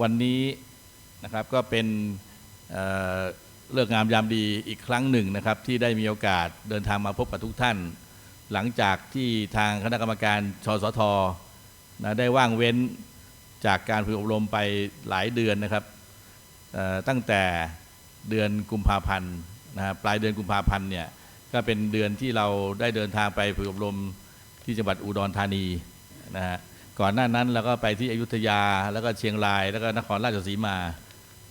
วันนี้นะครับก็เป็นเอ่อเลิกงามยามดีอีกครั้งหนึ่งนะครับ ที่ได้มีโอกาสเดินทางมาพบกับทุกท่าน หลังจากที่ทางคณะกรรมการชสทนะได้ว่างเว้นจากการฝึกอบรมไปหลายเดือนนะครับตั้งแต่เดือนกุมภาพันธ์นะปลายเดือนกุมภาพันธ์เนี่ยก็เป็นเดือนที่เราได้เดินทางไปฝึกอบรมที่จังหวัดอุดรธานีนะฮะ ก่อนหน้านั้นเราก็ไปที่อยุธยาแล้วก็เชียงราย แล้วก็นครราชสีมา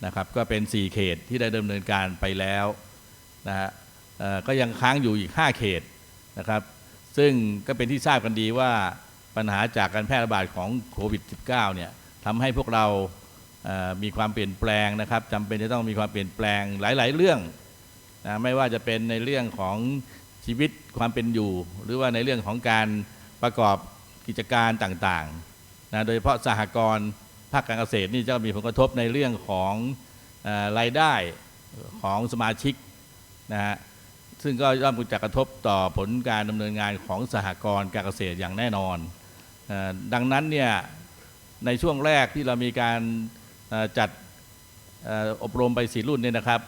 นะครับ ก็เป็น 4 เขตที่ได้ดำเนินการไปแล้วนะฮะก็ยังค้างอยู่อีก 5 เขตนะครับ ซึ่งก็เป็นที่ทราบกันดีว่าปัญหาจากการแพร่ระบาดของโควิด -19 เนี่ยทำให้พวกเรามีความเปลี่ยนแปลงนะครับจำเป็นจะต้องมีความเปลี่ยนแปลงหลาย ๆ เรื่องนะไม่ว่าจะเป็นในเรื่องของชีวิตความเป็นอยู่ หรือว่าในเรื่องของการประกอบ กิจการต่างๆนะโดยเฉพาะสหกรณ์ภาคการเกษตรนี่จะมีผลกระทบในเรื่องของอรายได้ของสมาชิกนะฮะซึ่งก็ย่อมจะกระทบต่อผลการดำเนินงานของสหกรณ์การเกษตรอย่างแน่นอนอดังนั้นเนี่ยในช่วงแรกที่เรามีการจัดอออบรมไปสีรุ่นเนี่ยนะครับ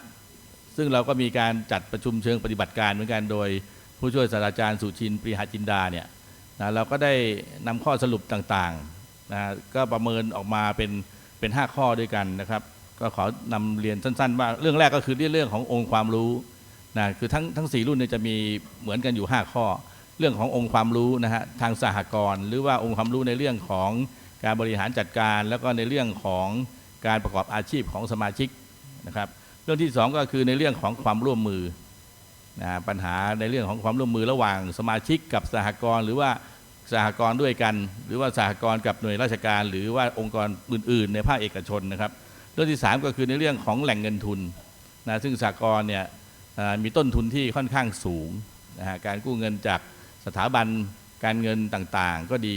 ซึ่งเราก็มีการจัดประชุมเชิงปฏิบัติการเหมือนกันโดยผู้ช่วยศาสตราจารย์สุชินปรีหาจินดาเนี่ย นะเราก็ได้นำข้อสรุปต่างๆนะก็ประเมินออกมาเป็นเป็น 5 ข้อด้วยกันนะครับ ก็ขอนำเรียนสั้นๆ ว่าเรื่องแรกก็คือเรื่องขององค์ความรู้นะคือทั้งทั้งสรุ่นเนี่ยจะมีเหมือนกันอยู่ 5 ข้อ เรื่องขององค์ความรู้นะฮะทางสหกรณ์หรือว่าองค์ความรู้ในเรื่องของการบริหารจัดการ แล้วก็ในเรื่องของการประกอบอาชีพของสมาชิกนะครับ เรื่องที่ 2 ก็คือในเรื่องของความร่วมมือ นะปัญหาในเรื่องของความร่วมมือระหว่างสมาชิกกับสหกรณ์หรือว่าสหกรณ์ด้วยกัน หรือว่าสหกรณ์กับหน่วยราชการ หรือว่าองค์กรอื่น ๆ ในภาคเอกชนนะครับเรื่องที่ 3 ก็คือในเรื่องของแหล่งเงินทุนนะซึ่งสหกรณ์เนี่ยมีต้นทุนที่ค่อนข้างสูงนะฮะการกู้เงินจากสถาบันการเงินต่างๆ ก็ดี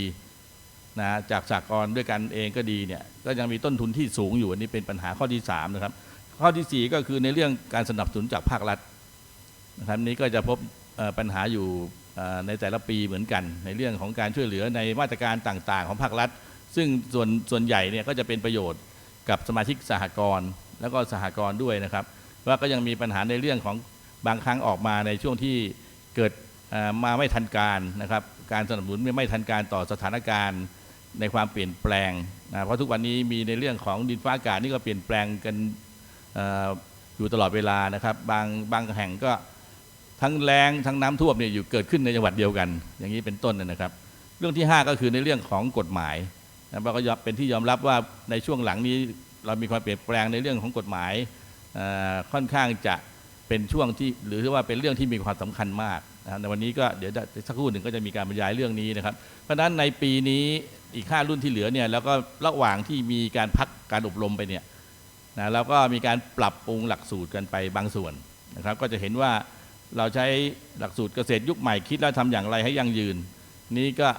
นะจากสากลด้วยกันเองก็ดีเนี่ยก็ยังมีต้นทุนที่สูงอยู่อันนี้เป็นปัญหาข้อที่3นะครับข้อทีสี่4 ก็คือในเรื่องการสนับสนุนจากภาครัฐ นะครับนี้ก็จะพบปัญหาอยู่ในแต่ละปีเหมือนกัน ในเรื่องของการช่วยเหลือในมาตรการต่างๆ ของภาครัฐ ซึ่งส่วนส่วนใหญ่เนี่ยก็จะเป็นประโยชน์กับสมาชิกสหกรณ์แล้วก็สหกรณ์ด้วยนะครับ ว่าก็ยังมีปัญหาในเรื่องของบางครั้งออกมาในช่วงที่เกิดมาไม่ทันการนะครับ การสนับสนุนไม่ทันการต่อสถานการณ์ในความเปลี่ยนแปลงนะเพราะทุกวันนี้มีในเรื่องของดินฟ้าอากาศนี่ก็เปลี่ยนแปลงกันออยู่ตลอดเวลานะครับ บางบางแห่งก็ ทั้งแรงทั้งน้ำท่วมเนี่ยอยู่เกิดขึ้นในจังหวัดเดียวกัน อย่างนี้เป็นต้นนะครับ เรื่องที่ 5 ก็คือในเรื่องของกฎหมายนะเราก็เป็นที่ยอมรับว่าในช่วงหลังนี้เรามีความเปลี่ยนแปลงในเรื่องของกฎหมายอ่อค่อนข้างจะเป็นช่วงที่หรือว่าเป็นเรื่องที่มีความสำคัญมากนะครับในวันนี้ก็เดี๋ยวสักครู่หนึ่งก็จะมีการบรรยายเรื่องนี้นะครับ เพราะฉะนั้นในปีนี้อีก 5 รุ่นที่เหลือเนี่ยแล้วก็ระหว่างที่มีการพักการอบรมไปเนี่ยนะเราก็มีการปรับปรุงหลักสูตรกันไปบางส่วนนะครับ ก็จะเห็นว่า เราใช้หลักสูตรเกษตรยุคใหม่คิดแล้วทำอย่างไรให้ยั่งยืน นี้ก็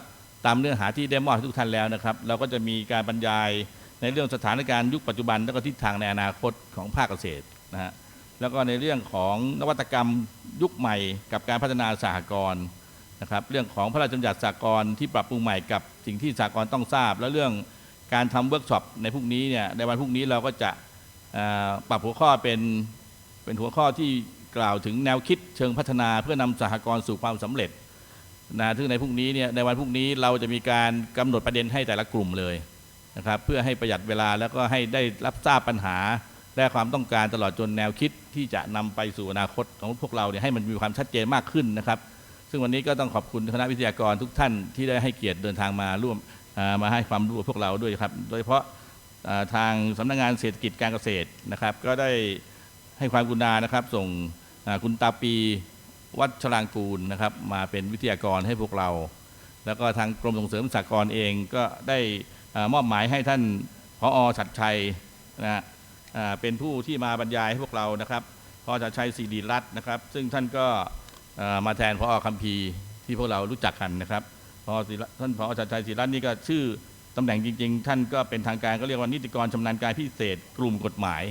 ตามเนื้อหาที่ได้มอบให้ทุกท่านแล้วนะครับ เราก็จะมีการบรรยายในเรื่องสถานการณ์ยุคปัจจุบันแล้วก็ทิศทางในอนาคตของภาคเกษตรนะฮะแล้วก็ในเรื่องของนวัตกรรมยุคใหม่ กับการพัฒนาสหกรณ์นะครับเรื่องของพระราชบัญญัติสหกรณ์ที่ปรับปรุงใหม่กับสิ่งที่สหกรณ์ต้องทราบ และเรื่องการทำเวิร์กช็อปในพรุ่งนี้เนี่ยในวันพรุ่งนี้เราก็จะปรับหัวข้อเป็นเป็นหัวข้อที่ กล่าวถึงแนวคิดเชิงพัฒนาเพื่อนำสหกรณ์สู่ความสำเร็จนะซึ่งในพรุ่งนี้เนี่ยในวันพรุ่งนี้เราจะมีการกำหนดประเด็นให้แต่ละกลุ่มเลยนะครับเพื่อให้ประหยัดเวลาแล้วก็ให้ได้รับทราบปัญหา และความต้องการตลอดจนแนวคิดที่จะนำไปสู่อนาคตของพวกเราเนี่ยให้มันมีความชัดเจนมากขึ้นนะครับ ซึ่งวันนี้ก็ต้องขอบคุณคณะวิทยากรทุกท่านที่ได้ให้เกียรติเดินทางมาร่วมมาให้ความรู้กับพวกเราด้วยครับ โดยเฉพาะทางสำนักงานเศรษฐกิจการเกษตรนะครับ ก็ได้ ให้ความกรุณานะครับ ส่งคุณตาปีวัดชรางกูลนะครับ มาเป็นวิทยากรให้พวกเรา แล้วก็ทางกรมส่งเสริมสหกรเองก็ได้มอบหมายให้ท่านพอชัดชัยนะฮะเป็นผู้ที่มาบรรยายให้พวกเรานะครับพอชัดชัยศรีดีรัตน์นะครับ ซึ่งท่านก็มาแทนพอคัมภีร์ที่พวกเรารู้จักกันนะครับพอท่านพอชัดชัยศรีรัตน์นี่ก็ชื่อตำแหน่งจริง ๆ ท่านก็เป็นทางการก็เรียกว่านิติกรชำนาญการพิเศษกลุ่มกฎหมาย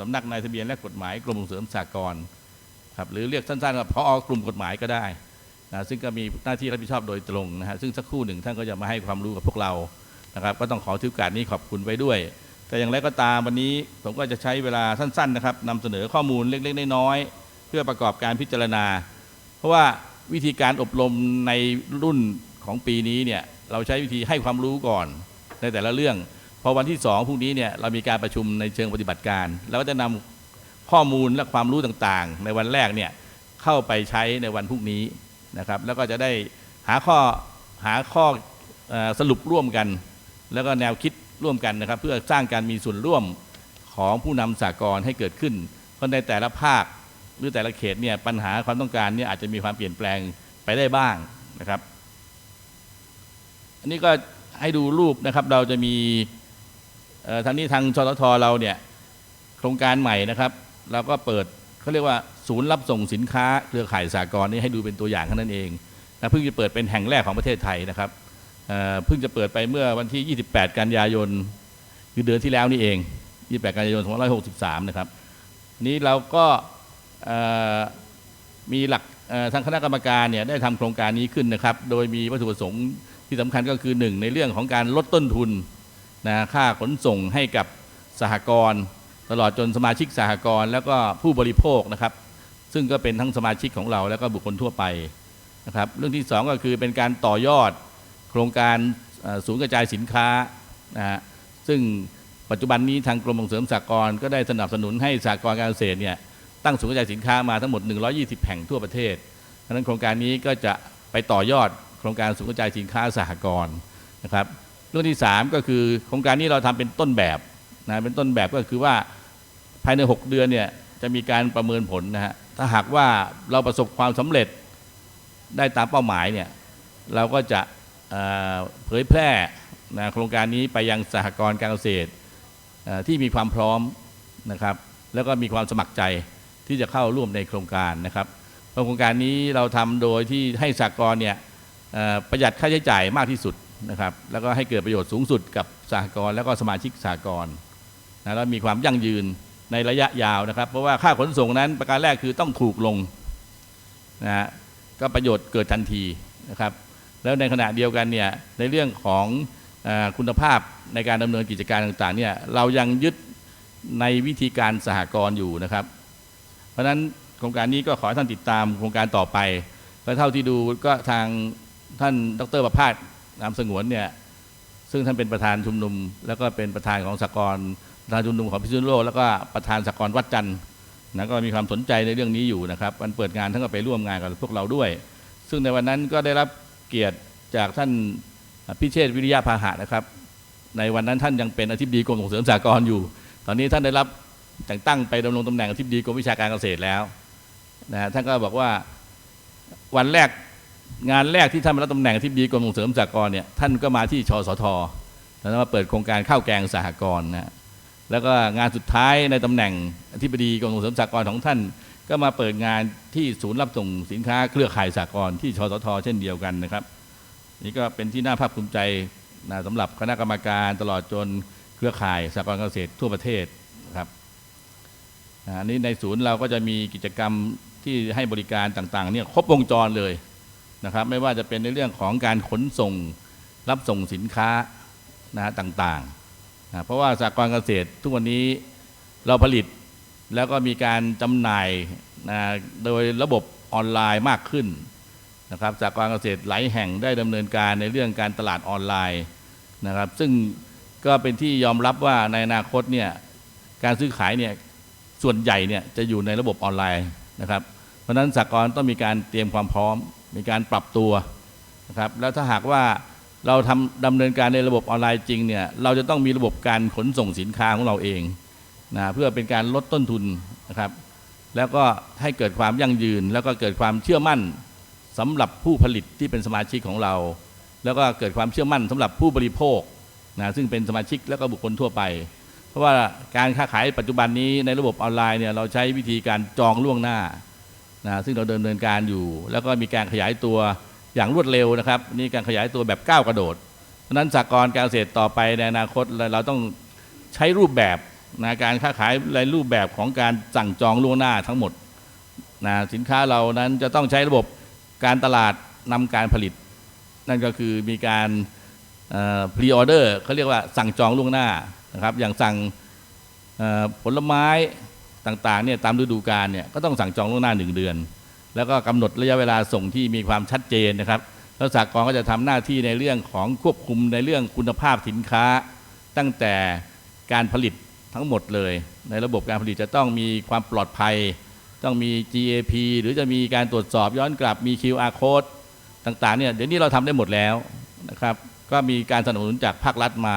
สำนักนายทะเบียนและกฎหมายกรมส่งเสริมสหกรณ์ครับหรือเรียกสั้นๆว่าพอกลุ่มกฎหมายก็ได้นะซึ่งก็มีหน้าที่รับผิดชอบโดยตรงนะฮะซึ่งสักครู่หนึ่งท่านก็จะมาให้ความรู้กับพวกเรานะครับก็ต้องขอถือโอกาสนี้ขอบคุณไว้ด้วย แต่อย่างไรก็ตามวันนี้ผมก็จะใช้เวลาสั้นๆนะครับนำเสนอข้อมูลเล็กๆน้อยๆเพื่อประกอบการพิจารณา เพราะว่าวิธีการอบรมในรุ่นของปีนี้เนี่ยเราใช้วิธีให้ความรู้ก่อนในแต่ละเรื่อง พอวันที่สองพรุ่งนี้เนี่ยเรามีการประชุมในเชิงปฏิบัติการ แล้วก็จะนำข้อมูลและความรู้ต่างๆ ในวันแรกเนี่ยเข้าไปใช้ในวันพรุ่งนี้นะครับ แล้วก็จะได้หาข้อหาข้ออสรุปร่วมกัน แล้วก็แนวคิดร่วมกันนะครับ เพื่อสร้างการมีส่วนร่วมของผู้นำสากลให้เกิดขึ้น เพราะในแต่ละภาคหรือแต่ละเขตเนี่ยปัญหาความต้องการเนี่ยอาจจะมีความเปลี่ยนแปลงไปได้บ้างนะครับ อันนี้ก็ให้ดูรูปนะครับเราจะมี ทางนี้ทางชตทเราเนี่ยโครงการใหม่นะครับ เราก็เปิดเขาเรียกว่าศูนย์รับส่งสินค้าเครือข่ายสากลนี่ให้ดูเป็นตัวอย่างแค่นั้นเองนะเพิ่งจะเปิดเป็นแห่งแรกของประเทศไทยนะครับเเพิ่งจะเปิดไปเมื่อวันที่ 28 กันยายนคือเดือนที่แล้วนี่เอง 28 กันยายน 2563 นะครับ นี้เราก็มีหลักทางคณะกรรมการเนี่ยได้ทำโครงการนี้ขึ้นนะครับ โดยมีวัตถุประสงค์ที่สำคัญก็คือหนึ่งในเรื่องของการลดต้นทุน นะค่าขนส่งให้กับสหกรณ์ตลอดจนสมาชิกสหกรณ์แล้วก็ผู้บริโภคนะครับ ซึ่งก็เป็นทั้งสมาชิกของเราแล้วก็บุคคลทั่วไปนะครับ เรื่องที่สองก็คือเป็นการต่อยอดโครงการศูนย์กระจายสินค้านะฮะซึ่งปัจจุบันนี้ทางกรมส่งเสริมสหกรณ์ก็ได้สนับสนุนให้สหกรณ์การเกษตรเนี่ยตั้งศูนย์กระจายสินค้ามาทั้งหมด 120 แห่งทั่วประเทศเพราะนั้นโครงการนี้ก็จะไปต่อยอดโครงการศูนย์กระจายสินค้าสหกรณ์นะครับ เรื่องที่ 3 ก็คือโครงการนี้เราทำเป็นต้นแบบนะเป็นต้นแบบก็คือว่าภายใน 6 เดือนเนี่ยจะมีการประเมินผลนะฮะถ้าหากว่าเราประสบความสำเร็จได้ตามเป้าหมายเนี่ยเราก็จะเผยแพร่นะโครงการนี้ไปยังสหกรณ์การเกษตรที่มีความพร้อมนะครับ แล้วก็มีความสมัครใจที่จะเข้าร่วมในโครงการนะครับเพราะโครงการนี้เราทำโดยที่ให้สหกรณ์เนี่ยประหยัดค่าใช้จ่ายมากที่สุด นะครับแล้วก็ให้เกิดประโยชน์สูงสุดกับสหกรณ์แล้วก็สมาชิกสหกรณ์นะแล้วมีความยั่งยืนในระยะยาวนะครับ เพราะว่าค่าขนส่งนั้นประการแรกคือต้องถูกลงนะฮะก็ประโยชน์เกิดทันทีนะครับ แล้วในขณะเดียวกันเนี่ยในเรื่องของอคุณภาพในการดำเนินกิจการต่างๆเนี่ยเรายังยึดในวิธีการสหกรณ์อยู่นะครับ เพราะฉะนั้นโครงการนี้ก็ขอให้ท่านติดตามโครงการต่อไปและเท่าที่ดูก็ทางท่านดรประภาส นามสงวนเนี่ยซึ่งท่านเป็นประธานชุมนุม แล้วก็เป็นประธานของสกรประธานชุมนุมของพิษณุโลกแล้วก็ประธานสกรวัดจันทร์นะก็มีความสนใจในเรื่องนี้อยู่นะครับวันเปิดงานท่านก็ไปร่วมงานกับพวกเราด้วย ซึ่งในวันนั้นก็ได้รับเกียรติจากท่านพิเชษวิริยะพาหะนะครับ ในวันนั้นท่านยังเป็นอธิบดีกรมส่งเสริมสหกรอยู่ ตอนนี้ท่านได้รับแต่งตั้งไปดำรงตำแหน่งอธิบดีกรมวิชาการเกษตรแล้วนะท่านก็บอกว่าวันแรก งานแรกที่ท่านมารับตำแหน่งอธิบดีกรมส่งเสริมสหกรณ์เนี่ยท่านก็มาที่ชสทแล้วมาเปิดโครงการข้าวแกงสหกรณ์นะฮะแล้วก็งานสุดท้ายในตำแหน่งอธิบดีกรมส่งเสริมสหกรณ์ของท่าน ก็มาเปิดงานที่ศูนย์รับส่งสินค้าเครือข่ายสหกรณ์ที่ชสทเช่นเดียวกันนะครับ นี่ก็เป็นที่น่าภาคภูมิใจนะสำหรับคณะกรรมการตลอดจนเครือข่ายสหกรณ์เกษตรทั่วประเทศนะครับอ่าอันนี้ในศูนย์เราก็จะมีกิจกรรมที่ให้บริการต่างๆเนี่ยครบวงจรเลย นะครับ ไม่ว่าจะเป็นในเรื่องของการขนส่งรับส่งสินค้านะฮะต่างๆนะเพราะว่าสหกรเกษตรทุกวันนี้เราผลิตแล้วก็มีการจำหน่ายนะโดยระบบออนไลน์มากขึ้นนะครับจากการเกษตรหลายแห่งได้ดำเนินการในเรื่องการตลาดออนไลน์นะครับ ซึ่งก็เป็นที่ยอมรับว่าในอนาคตเนี่ยการซื้อขายเนี่ยส่วนใหญ่เนี่ยจะอยู่ในระบบออนไลน์นะครับ เพราะฉะนั้นสากลต้องมีการเตรียมความพร้อม มีการปรับตัวนะครับแล้วถ้าหากว่าเราทำดำเนินการในระบบออนไลน์จริงเนี่ยเราจะต้องมีระบบการขนส่งสินค้าของเราเองนะเพื่อเป็นการลดต้นทุนนะครับ แล้วก็ให้เกิดความยั่งยืน แล้วก็เกิดความเชื่อมั่นสำหรับผู้ผลิตที่เป็นสมาชิกของเรา แล้วก็เกิดความเชื่อมั่นสำหรับผู้บริโภคนะซึ่งเป็นสมาชิกแล้วก็บุคคลทั่วไป เพราะว่าการค้าขายปัจจุบันนี้ในระบบออนไลน์เนี่ยเราใช้วิธีการจองล่วงหน้า นะซึ่งเราเดำเนินการอยู่ แล้วก็มีการขยายตัวอย่างรวดเร็วนะครับนี่การขยายตัวแบบก้าวกระโดด เพราะนั้นสากลการเกษตรต่อไปในอนาคตเราต้องใช้รูปแบบนะการค้าขายในรูปแบบของการสั่งจองล่วงหน้าทั้งหมดนะสินค้าเรานั้นจะต้องใช้ระบบการตลาดนำการผลิต นั่นก็คือมีการพรีออเดอร์เขาเรียกว่าสั่งจองล่วงหน้านะครับอย่างสั่งผลไม้ ต่างๆเนี่ยตามฤดูกาลเนี่ยก็ต้องสั่งจองล่วงหน้าหนึ่งเดือน แล้วก็กำหนดระยะเวลาส่งที่มีความชัดเจนนะครับแล้วสากลก็จะทำหน้าที่ในเรื่องของควบคุมในเรื่องคุณภาพสินค้า ตั้งแต่การผลิตทั้งหมดเลย ในระบบการผลิตจะต้องมีความปลอดภัย ต้องมี GAP หรือจะมีการตรวจสอบย้อนกลับมี QR code ต่างๆเนี่ยเดี๋ยวนี้เราทำได้หมดแล้วนะครับก็มีการสนับสนุนจากภาครัฐมา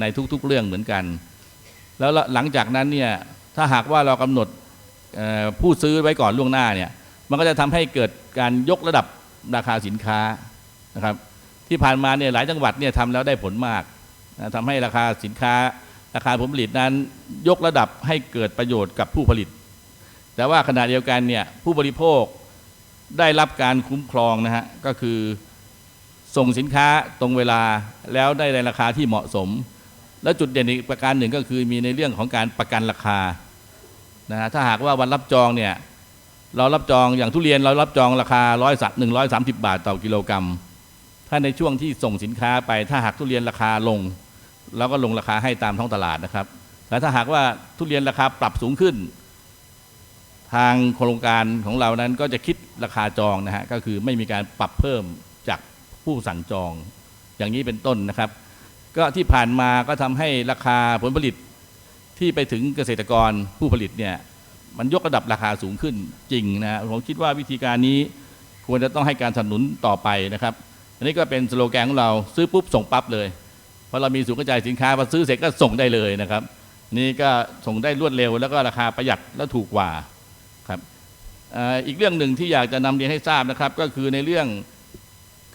ในทุกๆเรื่องเหมือนกัน แล้วหลังจากนั้นเนี่ย ถ้าหากว่าเรากำหนดผู้ซื้อไว้ก่อนล่วงหน้าเนี่ยมันก็จะทำให้เกิดการยกระดับราคาสินค้านะครับที่ผ่านมาเนี่ยหลายจังหวัดเนี่ยทำแล้วได้ผลมากนะทำให้ราคาสินค้าราคาผลผลิตนั้นยกระดับให้เกิดประโยชน์กับผู้ผลิต แต่ว่าขณะเดียวกันเนี่ยผู้บริโภคได้รับการคุ้มครองนะฮะก็คือส่งสินค้าตรงเวลาแล้วได้ในราคาที่เหมาะสม และจุดเด่นอีกประการหนึ่งก็คือมีในเรื่องของการประกันราคา นะฮะถ้าหากว่าวันรับจองเนี่ยเรารับจองอย่างทุเรียนเรารับจองราคาร้อยสัหนึ่งร้อยสามสิบบาทต่อกิโลกรัม ถ้าในช่วงที่ส่งสินค้าไป ถ้าหากทุเรียนราคาลงเราก็ลงราคาให้ตามท้องตลาดนะครับ และถ้าหากว่าทุเรียนราคาปรับสูงขึ้น ทางโครงการของเรานั้นก็จะคิดราคาจองนะฮะก็คือไม่มีการปรับเพิ่มจากผู้สั่งจอง อย่างนี้เป็นต้นนะครับ ก็ที่ผ่านมาก็ทำให้ราคาผลผลิต ที่ไปถึงเกษตรกรผู้ผลิตเนี่ยมันยกระดับราคาสูงขึ้นจริงนะผมคิดว่าวิธีการนี้ควรจะต้องให้การสนับสนุนต่อไปนะครับ อันนี้ก็เป็นสโลแกนของเราซื้อปุ๊บส่งปั๊บเลย เพราะเรามีศูนย์กระจายสินค้าพอซื้อเสร็จก็ส่งได้เลยนะครับ นี่ก็ส่งได้รวดเร็ว แล้วก็ราคาประหยัดและถูกกว่าครับอ,อีกเรื่องหนึ่งที่อยากจะนำเรียนให้ทราบนะครับ ก็คือในเรื่อง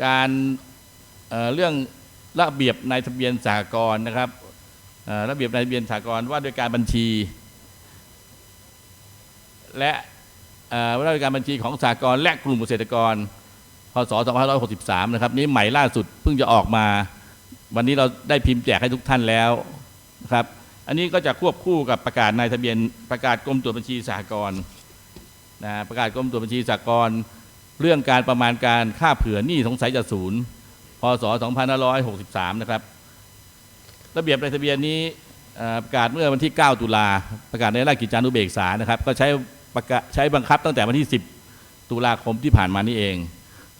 การเเรื่องระเบียบในทะเบียนสหกรณ์นะครับ ระเบียบนทะเบียนสหกรว่าด้วยการบัญชี และว่าด้วยการบัญชีของสหกรและกลุ่มเกษตรกรพศ2563 นะครับ นี้ใหม่ล่าสุดเพิ่งจะออกมา วันนี้เราได้พิมพ์แจกให้ทุกท่านแล้วนะครับ อันนี้ก็จะควบคู่กับประกาศในทะเบียนประกาศกรมตรวจบัญชีสหกรณ์นะประกาศกรมตรวจบัญชีสหกรณ์เรื่องการประมาณการค่าเผื่อหนี้สงสัยจะศูนย์พศ2563 นะครับ ระเบียบในทะเบียนนี้ประกาศเมื่อวันที่ 9 ตุลาประกาศในราชกิจจานุเบกษานะครับ ก็ใช้ประกาศใช้บังคับตั้งแต่วันที่ 10 ตุลาคมที่ผ่านมานี่เอง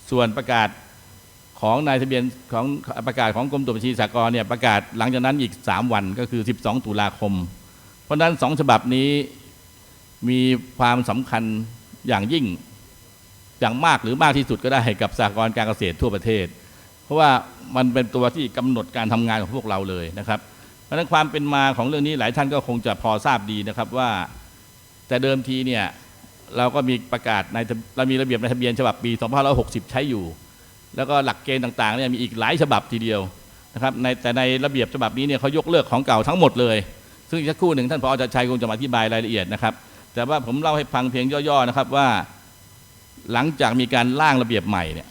ส่วนประกาศของนายทะเบียนของประกาศของกรมตรวจบัญชีสากลเนี่ยประกาศหลังจากนั้นอีก 3 วันก็คือ 12 ตุลาคม เพราะฉะนั้นสองฉบับนี้มีความสำคัญอย่างยิ่งอย่างมากหรือมากที่สุดก็ได้กับสากลการเกษตรทั่วประเทศ ราะว่ามันเป็นตัวที่กำหนดการทำงานของพวกเราเลยนะครับ เพราะนั้นความเป็นมาของเรื่องนี้หลายท่านก็คงจะพอทราบดีนะครับว่า แต่เดิมทีเนี่ยเราก็มีประกาศในเรามีระเบียบในทะเบียนฉบับปี 2560 ใช้อยู่ แล้วก็หลักเกณฑ์ต่างๆเนี่ยมีอีกหลายฉบับทีเดียวนะครับในแต่ในระเบียบฉบับนี้เนี่ยเขายกเลิกของเก่าทั้งหมดเลย ซึ่งสักครู่หนึ่งท่านผอจะชัยคงจะมาอธิบายรายละเอียดนะครับ แต่ว่าผมเล่าให้ฟังเพียงย่อๆนะครับว่า หลังจากมีการร่างระเบียบใหม่เนี่ย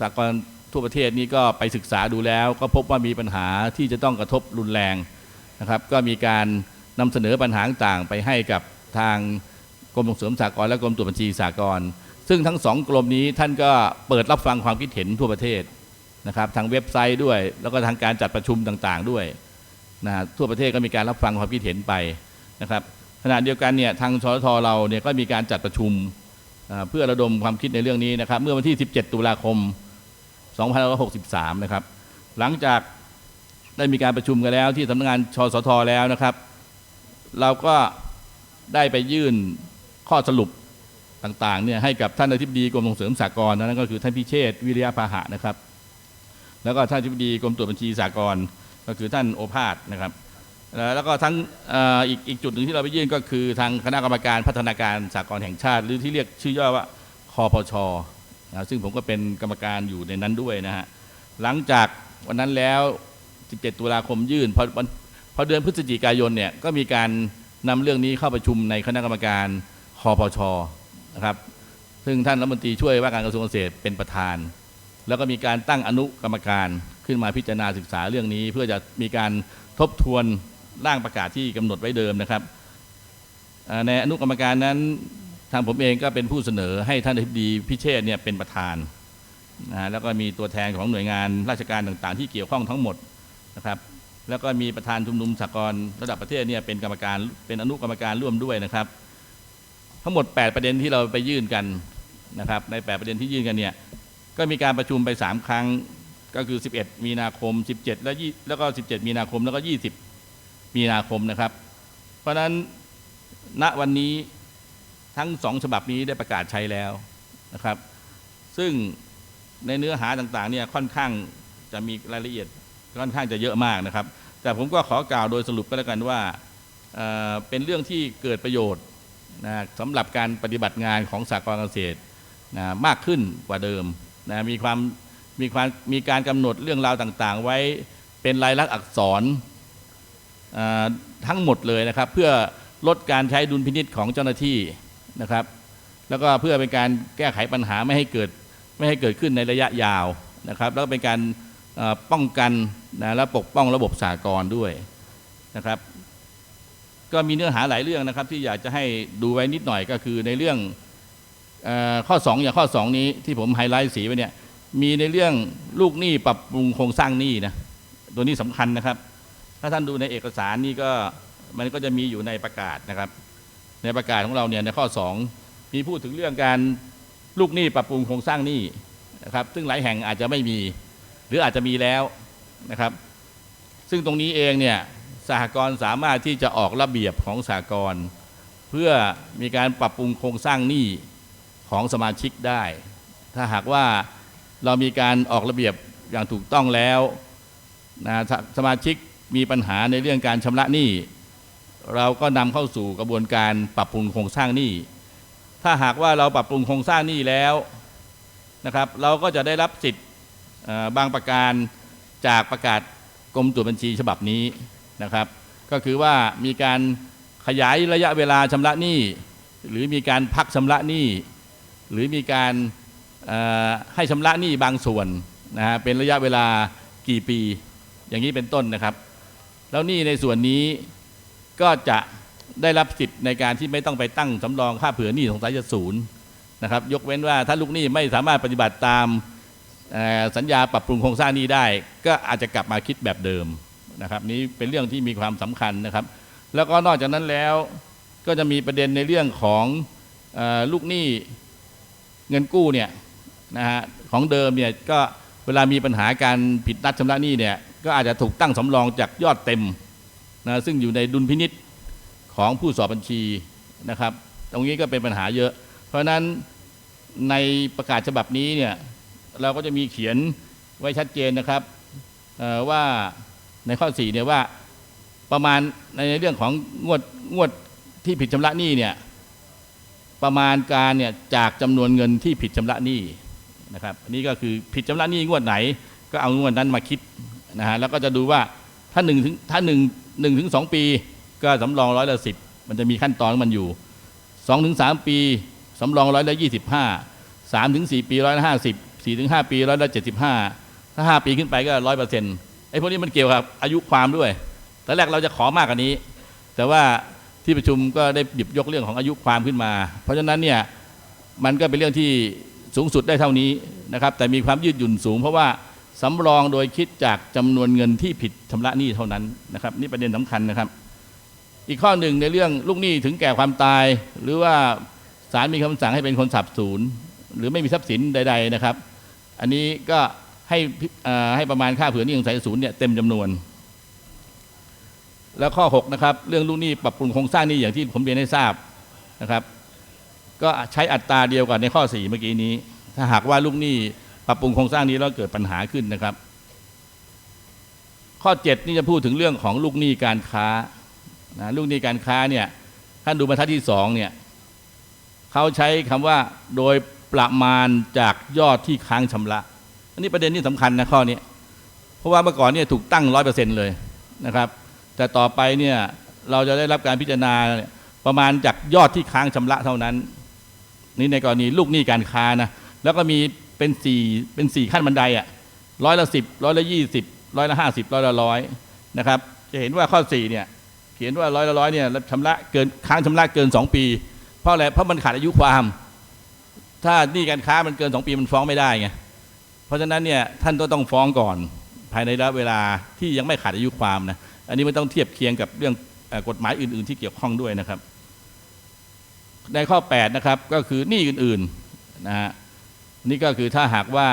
สากล ทั่วประเทศนี้ก็ไปศึกษาดูแล้ว ก็พบว่ามีปัญหาที่จะต้องกระทบรุนแรงนะครับ ก็มีการนำเสนอปัญหาต่างไปให้กับทางกรมส่งเสริมสากลและกรมตรวจบัญชีสากลซึ่งทั้งสองกรมนี้ท่านก็เปิดรับฟังความคิดเห็นทั่วประเทศนะครับ ทางเว็บไซต์ด้วย แล้วก็ทางการจัดประชุมต่างๆด้วยนะทั่วประเทศก็มีการรับฟังความคิดเห็นไปนะครับขณะเดียวกันเนี่ยทางชลทเราเนี่ยก็มีการจัดประชุมเพื่อระดมความคิดในเรื่องนี้นะครับ เมื่อวันที่ 17 ตุลาคม 2563 นะครับ หลังจากได้มีการประชุมกันแล้วที่สำนักงานชสทแล้วนะครับ เราก็ได้ไปยื่นข้อสรุปต่างๆเนี่ยให้กับท่านอธิบดีกรมส่งเสริมสากลนั่นก็คือท่านพิเชษวิริยะพาหะนะครับ แล้วก็ท่านอธิบดีกรมตรวจบัญชีสากลก็คือท่านโอภาสนะครับ แล้วก็ทั้งอออีกอีกจุดหนึ่งที่เราไปยื่นก็คือทางคณะกรรมการพัฒนาการสากลแห่งชาติ หรือที่เรียกชื่อย่อว่าคอพช นะซึ่งผมก็เป็นกรรมการอยู่ในนั้นด้วยนะฮะหลังจากวันนั้นแล้ว 17 ตุลาคมยื่นพอวันพอเดือนพฤศจิกายนเนี่ยก็มีการนำเรื่องนี้เข้าประชุมในคณะกรรมการคอพชนะครับซึ่งท่านรัฐมนตรีช่วยว่าการกระทรวงเกษตรเป็นประธาน แล้วก็มีการตั้งอนุกรรมการขึ้นมาพิจารณาศึกษาเรื่องนี้ เพื่อจะมีการทบทวนร่างประกาศที่กำหนดไว้เดิมนะครับในอนุกรรมการนั้น ทางผมเองก็เป็นผู้เสนอให้ท่านอธิบดีพิเชษเนี่ยเป็นประธานนะฮะแล้วก็มีตัวแทนของหน่วยงานราชการต่างๆ ที่เกี่ยวข้องทั้งหมดนะครับ แล้วก็มีประธานชุมนุมสากลระดับประเทศเนี่ยเป็นกรรมการเป็นอนุกรรมการร่วมด้วยนะครับ ทั้งหมด 8 ประเด็นที่เราไปยื่นกันนะครับ ใน 8 ประเด็นที่ยื่นกันเนี่ยก็มีการประชุมไป 3 ครั้งก็คือ 11 มีนาคม 17 และ20แล้วก็ 17 มีนาคมแล้วก็ 20 มีนาคมนะครับ เพราะฉะนั้นณวันนี้ ทั้งสองฉบับนี้ได้ประกาศใช้แล้วนะครับ ซึ่งในเนื้อหาต่างๆเนี่ยค่อนข้างจะมีรายละเอียดค่อนข้างจะเยอะมากนะครับ แต่ผมก็ขอกล่าวโดยสรุปก็แล้วกันว่าเเป็นเรื่องที่เกิดประโยชน์นะสำหรับการปฏิบัติงานของสากลเกษตรนะมากขึ้นกว่าเดิมนะมีความมีความมีการกำหนดเรื่องราวต่างๆ ไว้เป็นลายลักษณ์อักษรทั้งหมดเลยนะครับ เพื่อลดการใช้ดุลพินิษของเจ้าหน้าที่ นะครับ แล้วก็เพื่อเป็นการแก้ไขปัญหาไม่ให้เกิดไม่ให้เกิดขึ้นในระยะยาวนะครับ แล้วก็เป็นการป้องกันนะและปกป้องระบบสากลด้วยนะครับ ก็มีเนื้อหาหลายเรื่องนะครับ ที่อยากจะให้ดูไว้นิดหน่อยก็คือในเรื่องออข้อ 2 อย่างข้อ 2 นี้ที่ผมไฮไลท์สีไว้เนี่ยมีในเรื่องลูกหนี้ปรับปรุงโครงสร้างหนี้นะตัวนี้สำคัญนะครับ ถ้าท่านดูในเอกสารนี่ก็มันก็จะมีอยู่ในประกาศนะครับ ในประกาศของเราเนี่ยในข้อ 2 มีพูดถึงเรื่องการลูกหนี้ปรับปรุงโครงสร้างหนี้นะครับ ซึ่งหลายแห่งอาจจะไม่มี หรืออาจจะมีแล้วนะครับ ซึ่งตรงนี้เองเนี่ยสหกรณ์สามารถที่จะออกระเบียบของสหกรณ์เพื่อมีการปรับปรุงโครงสร้างหนี้ของสมาชิกได้ ถ้าหากว่าเรามีการออกระเบียบอย่างถูกต้องแล้วนะสสมาชิกมีปัญหาในเรื่องการชำระหนี้ เราก็นำเข้าสู่กระบวนการปรับปรุงโครงสร้างหนี้ ถ้าหากว่าเราปรับปรุงโครงสร้างหนี้แล้วนะครับ เราก็จะได้รับสิทธิ์บางประการจากประกาศกรมตรวจบัญชีฉบับนี้นะครับ ก็คือว่ามีการขยายระยะเวลาชำระหนี้ หรือมีการพักชำระหนี้ หรือมีการให้ชำระหนี้บางส่วนนะฮะเป็นระยะเวลากี่ปี อย่างนี้เป็นต้นนะครับ แล้วหนี้ในส่วนนี้ ก็จะได้รับสิทธิ์ในการที่ไม่ต้องไปตั้งสำรองค่าเผื่อหนี้ของสายศูนย์นะครับยกเว้นว่าถ้าลูกหนี้ไม่สามารถปฏิบัติตามสัญญาปรับปรุงโครงสร้างหนี้ได้ ก็อาจจะกลับมาคิดแบบเดิมนะครับนี้เป็นเรื่องที่มีความสำคัญนะครับ แล้วก็นอกจากนั้นแล้วก็จะมีประเด็นในเรื่องของอลูกหนี้เงินกู้เนี่ยนะฮะของเดิมเนี่ยก็เวลามีปัญหาการผิดนัดชำระหนี้เนี่ยก็อาจจะถูกตั้งสำรองจากยอดเต็ม นะซึ่งอยู่ในดุลพินิษของผู้สอบบัญชีนะครับ ตรงนี้ก็เป็นปัญหาเยอะ เพราะนั้นในประกาศฉบับนี้เนี่ยเราก็จะมีเขียนไว้ชัดเจนนะครับว่าในข้อ4เนี่ยว่าประมาณในเรื่องของงวดงวดที่ผิดชำระหนี้เนี่ยประมาณการเนี่ยจากจำนวนเงินที่ผิดชำระหนี้นะครับอันนี้ก็คือผิดชำระหนี้งวดไหน ก็เอางวดนั้นมาคิดนะฮะแล้วก็จะดูว่าถ้าหนึ่งถึงถ้าหนึ่ง หนึ่งถึงสองปีก็สำรองร้อยละสิบมันจะมีขั้นตอนมันอยู่สองถึงสามปีสำรองร้อยละยี่สิบห้าสามถึงสี่ปีร้อยละห้าสิบสี่ถึงห้าปีร้อยละเจ็ดสิบห้าถ้าห้าปีขึ้นไปก็ร้อยเปอร์เซ็นต์ไอ้พวกนี้มันเกี่ยวกับอายุความด้วยตอนแรกเราจะขอมากกว่านี้ แต่ว่าที่ประชุมก็ได้หยิบยกเรื่องของอายุความขึ้นมา เพราะฉะนั้นเนี่ยมันก็เป็นเรื่องที่สูงสุดได้เท่านี้นะครับแต่มีความยืดหยุ่นสูง เพราะว่า สำรองโดยคิดจากจำนวนเงินที่ผิดชำระหนี้เท่านั้นนะครับนี่ประเด็นสำคัญนะครับ อีกข้อหนึ่งในเรื่องลูกหนี้ถึงแก่ความตาย หรือว่าศาลมีคำสั่งให้เป็นคนสับสูญหรือไม่มีทรัพย์สินใด ๆนะครับ อันนี้ก็ให้ให้ประมาณค่าเผื่อหนี้ของสายศูนย์เนี่ยเต็มจำนวน แล้วข้อ6นะครับเรื่องลูกหนี้ปรับปรุงโครงสร้างหนี้อย่างที่ผมเรียนให้ทราบนะครับ ก็ใช้อัตราเดียวกับในข้อ 4 เมื่อกี้นี้ ถ้าหากว่าลูกหนี้ ปรับปรุงโครงสร้างนี้แล้วเกิดปัญหาขึ้นนะครับ ข้อ 7 นี่จะพูดถึงเรื่องของลูกหนี้การค้านะลูกหนี้การค้าเนี่ยท่านดูบรรทัดที่2เนี่ยเขาใช้คำว่าโดยประมาณจากยอดที่ค้างชำระ อันนี้ประเด็นที่สำคัญนะข้อนี้เพราะว่าเมื่อก่อนเนี่ยถูกตั้งร้อยเปอร์เซ็นต์เลยนะครับ แต่ต่อไปเนี่ยเราจะได้รับการพิจารณาประมาณจากยอดที่ค้างชำระเท่านั้น นี่ในกรณีลูกหนี้การค้านะแล้วก็มี เป็นสี่เป็นสี่ขั้นบันไดอะร้อยละสิบร้อยละยี่สิบร้อยละห้าสิบร้อยละร้อยนะครับ จะเห็นว่าข้อสี่เนี่ยเขียนว่าร้อยละร้อยเนี่ยชำระเกินค้างชำระเกินสองปี เพราะอะไรเพราะมันขาดอายุความ ถ้าหนี้การค้ามันเกินสองปีมันฟ้องไม่ได้ไงเพราะฉะนั้นเนี่ยท่านก็ต้องฟ้องก่อนภายในระยะเวลาที่ยังไม่ขาดอายุความนะอันนี้ไม่ต้องเทียบเคียงกับเรื่องกฎหมายอื่น ๆ ที่เกี่ยวข้องด้วยนะครับ ในข้อ 8 นะครับก็คือหนี้อื่น ๆนะฮะ นี่ก็คือถ้าหากว่า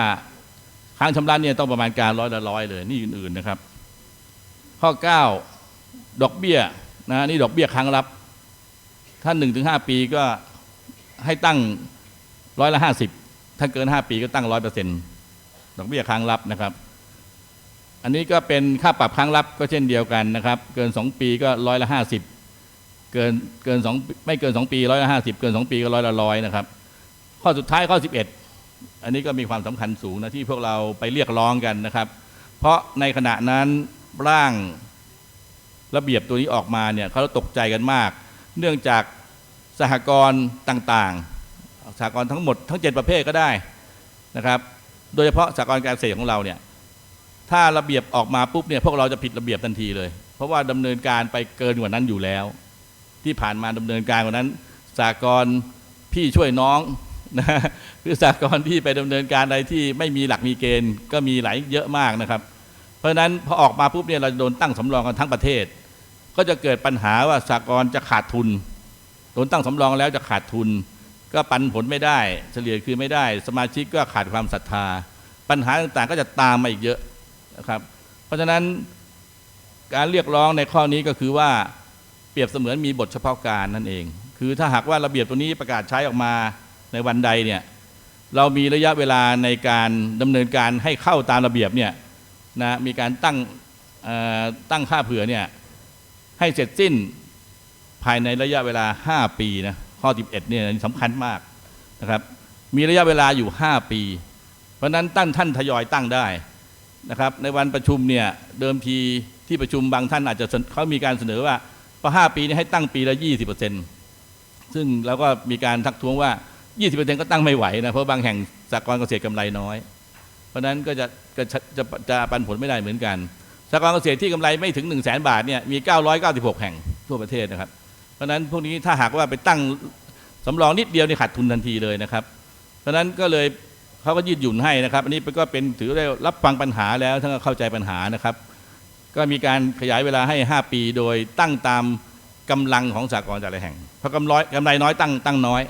ค้างชำระเนี่ยต้องประมาณการร้อยละร้อยเลย นี่อื่นๆนะครับ ข้อ 9 ดอกเบี้ยนะนี่ดอกเบี้ยค้างรับ ถ้า1นถึงหปีก็ให้ตั้งร้อยละห้าสิบถ้าเกิน 5 ปีก็ตั้งร้อยเปอร์เซ็นต์ดอกเบี้ยค้างรับนะครับ อันนี้ก็เป็นค่าปรับค้างรับก็เช่นเดียวกันนะครับ เกิน 2 ปีก็ร้อยละห้าสิบเกินเกินสองไม่เกิน 2 ปีร้อยละห้าสิบเกิน 2 ปีก็ร้อยละร้อยนะครับ ข้อสุดท้ายข้อ 11 อันนี้ก็มีความสำคัญสูงนะที่พวกเราไปเรียกร้องกันนะครับ เพราะในขณะนั้นร่างระเบียบตัวนี้ออกมาเนี่ยเขาตกใจกันมาก เนื่องจากสหกรณ์ต่างๆ สหกรณ์ทั้งหมดทั้ง 7 ประเภทก็ได้นะครับ โดยเฉพาะสหกรณ์การเกษตรของเราเนี่ยถ้าระเบียบออกมาปุ๊บเนี่ยพวกเราจะผิดระเบียบทันทีเลย เพราะว่าดำเนินการไปเกินกว่านั้นอยู่แล้ว ที่ผ่านมาดำเนินการกว่านั้นสหกรณ์พี่ช่วยน้อง นะคือสหกรณ์ที่ไปดำเนินการอะไรที่ไม่มีหลักมีเกณฑ์ก็มีหลายเยอะมากนะครับ เพราะฉะนั้นพอออกมาปุ๊บเนี่ยเราจะโดนตั้งสำรองกันทั้งประเทศ ก็จะเกิดปัญหาว่าสหกรณ์จะขาดทุนโดนตั้งสำรองแล้วจะขาดทุน ก็ปันผลไม่ได้ เฉลี่ยคือไม่ได้ สมาชิกก็ขาดความศรัทธา ปัญหาต่างๆก็จะตามมาอีกเยอะนะครับ เพราะฉะนั้นการเรียกร้องในข้อนี้ก็คือว่าเปรียบเสมือนมีบทเฉพาะการนั่นเอง คือถ้าหากว่าระเบียบตัวนี้ประกาศใช้ออกมา ในวันใดเนี่ยเรามีระยะเวลาในการดำเนินการให้เข้าตามระเบียบเนี่ยนะมีการตั้งเอ่อตั้งค่าเผื่อเนี่ยให้เสร็จสิ้นภายในระยะเวลา 5 ปีนะข้อ 11เนี่ยสำคัญมากนะครับมีระยะเวลาอยู่ 5 ปี เพราะนั้นตั้งท่านทยอยตั้งได้นะครับในวันประชุมเนี่ยเดิมทีที่ประชุมบางท่านอาจจะเสนเขามีการเสนอว่าพอ5ปีนี้ให้ตั้งปีละ 20%ซึ่งเราก็มีการทักท้วงว่า 20%ก็ตั้งไม่ไหวนะเพราะบางแห่งสากลเกษตรกำไรน้อย เพราะนั้นก็จะจะจะจะจะปันผลไม่ได้เหมือนกันสากลเกษตรที่กำไรไม่ถึง1 0 0 0 0แสนบาทเนี่ยมี 996 แห่งทั่วประเทศนะครับ เพราะนั้นพวกนี้ถ้าหากว่าไปตั้งสำรองนิดเดียวนี่ขาดทุนทันทีเลยนะครับ เพราะนั้นก็เลยเขาก็ยืดหยุ่นให้นะครับ อันนี้ก็เป็นถือได้รับฟังปัญหาแล้วท่านก็เข้าใจปัญหานะครับ ก็มีการขยายเวลาให้ 5 ปีโดยตั้งตามกำลังของสากลแต่ละแห่งเพราะกำไรกำไรน้อยตั้งตั้งน้อย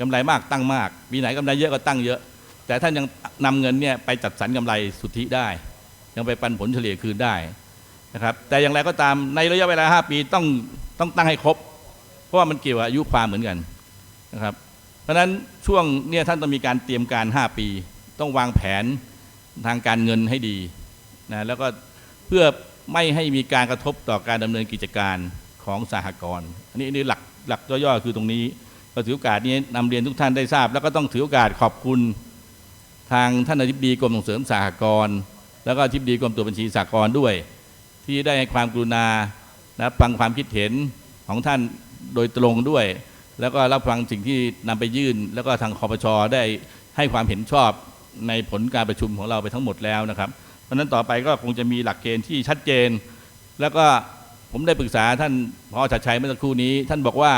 กำไรมากตั้งมากปีไหนกำไรเยอะก็ตั้งเยอะ แต่ท่านยังนำเงินเนี่ยไปจัดสรรกำไรสุทธิได้ ยังไปปันผลเฉลี่ยคืนได้นะครับแต่อย่างไรก็ตามในระยะเวลา 5 ปีต้องต้องตั้งให้ครบ เพราะว่ามันเกี่ยวอายุความเหมือนกันนะครับเพราะฉะนั้นช่วงเนี่ยท่านต้องมีการเตรียมการ 5 ปี ต้องวางแผนทางการเงินให้ดีนะแล้วก็เพื่อไม่ให้มีการกระทบต่อการดำเนินกิจการของสหกรณ์อันนี้นนี้หลักหลักย่อๆคือตรงนี้ ก็ถือโอกาสนี้นำเรียนทุกท่านได้ทราบ แล้วก็ต้องถือโอกาสขอบคุณทางท่านอธิบดีกรมส่งเสริมสหกรณ์แล้วก็อธิบดีกรมตรวจบัญชีสหกรณ์ด้วย ที่ได้ให้ความกรุณานะฟังความคิดเห็นของท่านโดยตรงด้วย แล้วก็รับฟังสิ่งที่นำไปยื่น แล้วก็ทางคอปชอได้ให้ความเห็นชอบในผลการประชุมของเราไปทั้งหมดแล้วนะครับ เพราะฉะนั้นต่อไปก็คงจะมีหลักเกณฑ์ที่ชัดเจน แล้วก็ผมได้ปรึกษาท่านพอชัดชัยเมื่อสักครู่นี้ ท่านบอกว่า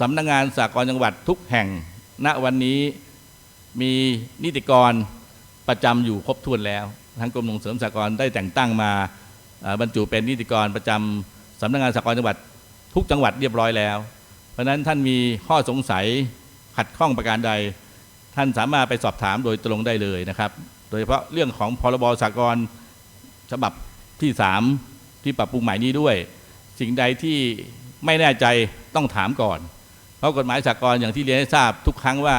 สำนักงงานสากลจังหวัดทุกแห่ง ณวันนี้มีนิติกรประจำอยู่ครบถ้วนแล้วทางกรมส่งเสริมสากลได้แต่งตั้งมาบรรจุเป็นนิติกรประจำสำนักงานสากลจังหวัดทุกจังหวัดเรียบร้อยแล้ว เพราะฉะนั้นท่านมีข้อสงสัยขัดข้องประการใด ท่านสามารถไปสอบถามโดยตรงได้เลยนะครับ โดยเฉพาะเรื่องของพรบสากลฉบับที่สามที่ปรับปรุงใหม่นี้ด้วย สิ่งใดที่ไม่แน่ใจต้องถามก่อน เพราะกฎหมายสากลอย่างที่เรียนให้ทราบทุกครั้งว่า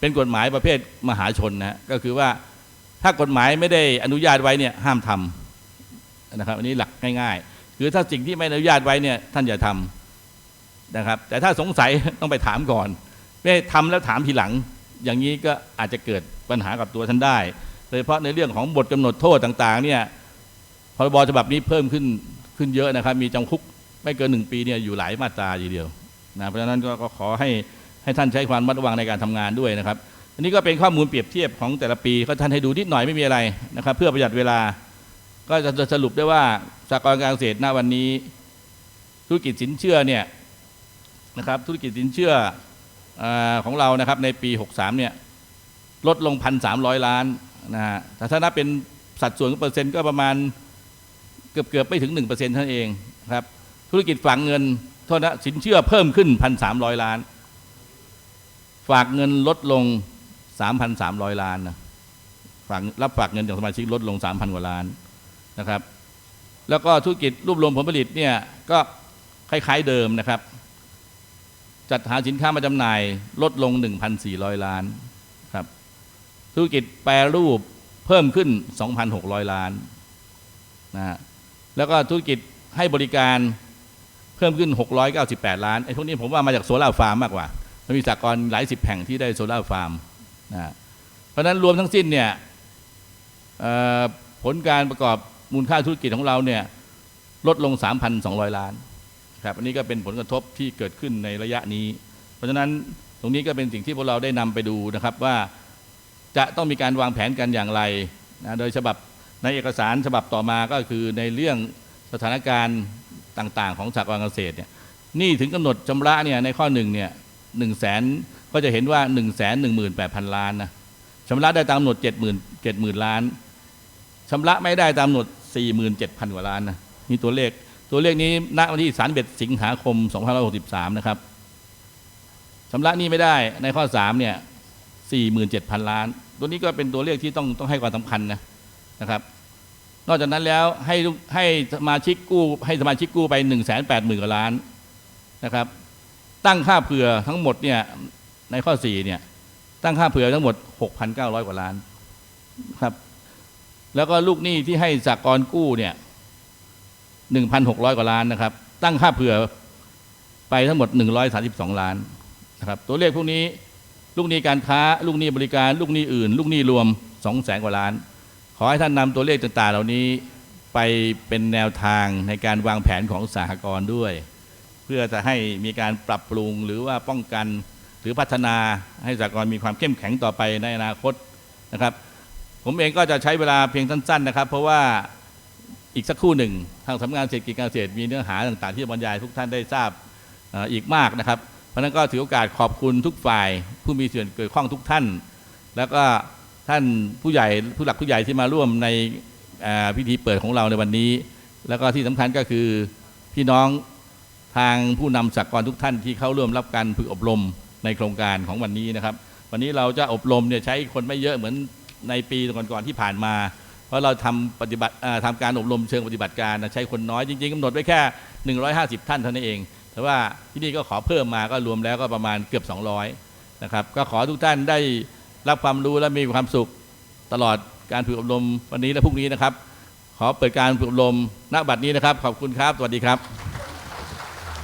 เป็นกฎหมายประเภทมหาชนนะก็คือว่าถ้ากฎหมายไม่ได้อนุญาตไว้เนี่ยห้ามทำนะครับอันนี้หลักง่ายๆ คือถ้าสิ่งที่ไม่อนุญาตไว้เนี่ยท่านอย่าทำนะครับ แต่ถ้าสงสัยต้องไปถามก่อน ไม่ทำแล้วถามทีหลัง อย่างนี้ก็อาจจะเกิดปัญหากับตัวท่านได้ โดยเฉพาะในเรื่องของบทกำหนดโทษต่างๆเนี่ยพรบฉบับนี้เพิ่มขึ้นขึ้นเยอะนะครับ มีจำคุกไม่เกินหนึ่งปีเนี่ยอยู่หลายมาตราทีเดียว นะเพราะฉะนั้นก็กขอให้ให้ท่านใช้ความระมัดระวังในการทำงานด้วยนะครับ อันนี้ก็เป็นข้อมูลเปรียบเทียบของแต่ละปีก็ท่านให้ดูนิดหน่อยไม่มีอะไรนะครับ เพื่อประหยัดเวลา ก็จะสรุปได้ว่าสากลการเกษตรณวันนี้ ธุรกิจสินเชื่อเนี่ยนะครับ ธุรกิจสินเชื่ออของเรานะครับ ในปี 63 เนี่ยลดลง 1,300 ล้านนะฮะแต่ถ้านับเป็นสัดส่วนเปอร์เซ็นต์ก็ประมาณเกือบเกือบไม่ถึง 1%เท่านั้นเองครับ ธุรกิจฝากเงิน โทษนะสินเชื่อเพิ่มขึ้น1,300ล้าน ฝากเงินลดลง3,300ล้านนะฝากรับฝากเงินจากสมาชิกลดลง3,000กว่าล้านนะครับ แล้วก็ธุรกิจรวบรวมผลผลิตเนี่ยก็คล้ายๆเดิมนะครับ จัดหาสินค้ามาจำหน่ายลดลง 1,400 ล้านครับ ธุรกิจแปรรูปเพิ่มขึ้น 2,600 ล้านนะฮะแล้วก็ธุรกิจให้บริการ พิ่มขึ้น 698 ล้านไอ้พวกนี้ผมว่ามาจากโซลาร์ฟาร์มมากกว่ามันมีสากลหลายสิบแห่งที่ได้โซลาร์ฟาร์มนะเพราะนั้นรวมทั้งสิ้นเนี่ยผลการประกอบมูลค่าธุรกิจของเราเนี่ยลดลง 3,200 ล้านครับอันนี้ก็เป็นผลกระทบที่เกิดขึ้นในระยะนี้ เพราะฉะนั้นตรงนี้ก็เป็นสิ่งที่พวกเราได้นำไปดูนะครับว่าจะต้องมีการวางแผนกันอย่างไรนะโดยฉบับในเอกสารฉบับต่อมาก็คือในเรื่องสถานการณ์ ต่างๆ ของสหกรณ์เกษตรเนี่ยหนี่ถึงกำหนดชำระเนี่ยในข้อหนึ่งเนี่ยหนึ่งแสนก็จะเห็นว่า1นึ่งแสนหนึ่งหมื่นแปดพันล้านนะชำระได้ตามกำหนดเจ็ดหมื่นเจ็ดหมื่นล้านชำระไม่ได้ตามกำหนดสี่หมื่นเจ็ดพันกว่าล้านนะนี่ตัวเลขตัวเลขนี้ณวันที่31สิงหาคม2563นหกสิบสามนะครับชำระหนี้ไม่ได้ในข้อ3เนี่ย47,000ล้าน ตัวนี้ก็เป็นตัวเลขที่ต้องต้องให้ความสำคัญนะนะครับ นอกจากนั้นแล้วให้ให้สมาชิกกู้ให้สมาชิกกู้ไป1 8 0 0 0 0กว่าล้านนะครับ ตั้งค่าเผื่อทั้งหมดเนี่ยในข้อ4เนี่ยตั้งค่าเผื่อทั้งหมด 6,900 กว่าล้านครับแล้วก็ลูกหนี้ที่ให้สากลกู้เนี่ย1,600 กว่าล้านนะครับ ตั้งค่าเผื่อไปทั้งหมด 132 ล้านนะครับตัวเลขพวกนี้ลูกหนี้การค้า ลูกหนี้บริการ ลูกหนี้อื่น ลูกหนี้รวม 200,000กว่าล้าน อให้ท่านนำตัวเลขต่างๆ เหล่านี้ไปเป็นแนวทางในการวางแผนของสหกรณ์ด้วย เพื่อจะให้มีการปรับปรุงหรือว่าป้องกันหรือพัฒนาให้สหกรณ์มีความเข้มแข็งต่อไปในอนาคตนะครับ ผมเองก็จะใช้เวลาเพียงสั้น ๆ นะครับ เพราะว่าอีกสักครู่หนึ่ง ทางสำนักงานเศรษฐกิจการเกษตรมีเนื้อหาต่างๆ ที่จะบรรยายทุกท่านได้ทราบอีกมากนะครับ เพราะฉะนั้นก็ถือโอกาสขอบคุณทุกฝ่าย ผู้มีส่วนเกี่ยวข้องทุกท่าน แล้วก็ ท่านผู้ใหญ่ผู้หลักผู้ใหญ่ที่มาร่วมในพิธีเปิดของเราในวันนี้ แล้วก็ที่สำคัญก็คือพี่น้องทางผู้นำสากลทุกท่านที่เข้าร่วมรับการฝึกอบรมในโครงการของวันนี้นะครับ วันนี้เราจะอบรมเนี่ยใช้คนไม่เยอะเหมือนในปีก่อนๆที่ผ่านมา เพราะเราทำปฏิบัติทำการอบรมเชิงปฏิบัติการใช้คนน้อยจริงๆกำหนดไว้แค่ 150 ท่านเท่านั้นเอง แต่ว่าที่นี่ก็ขอเพิ่มมาก็รวมแล้วก็ประมาณเกือบ 200นะครับก็ขอทุกท่านได้ รับความรู้และมีความสุขตลอดการฝึกอบรมวันนี้และพรุ่งนี้นะครับ ขอเปิดการฝึกอบรมณบัดนี้นะครับ ขอบคุณครับ สวัสดีครับ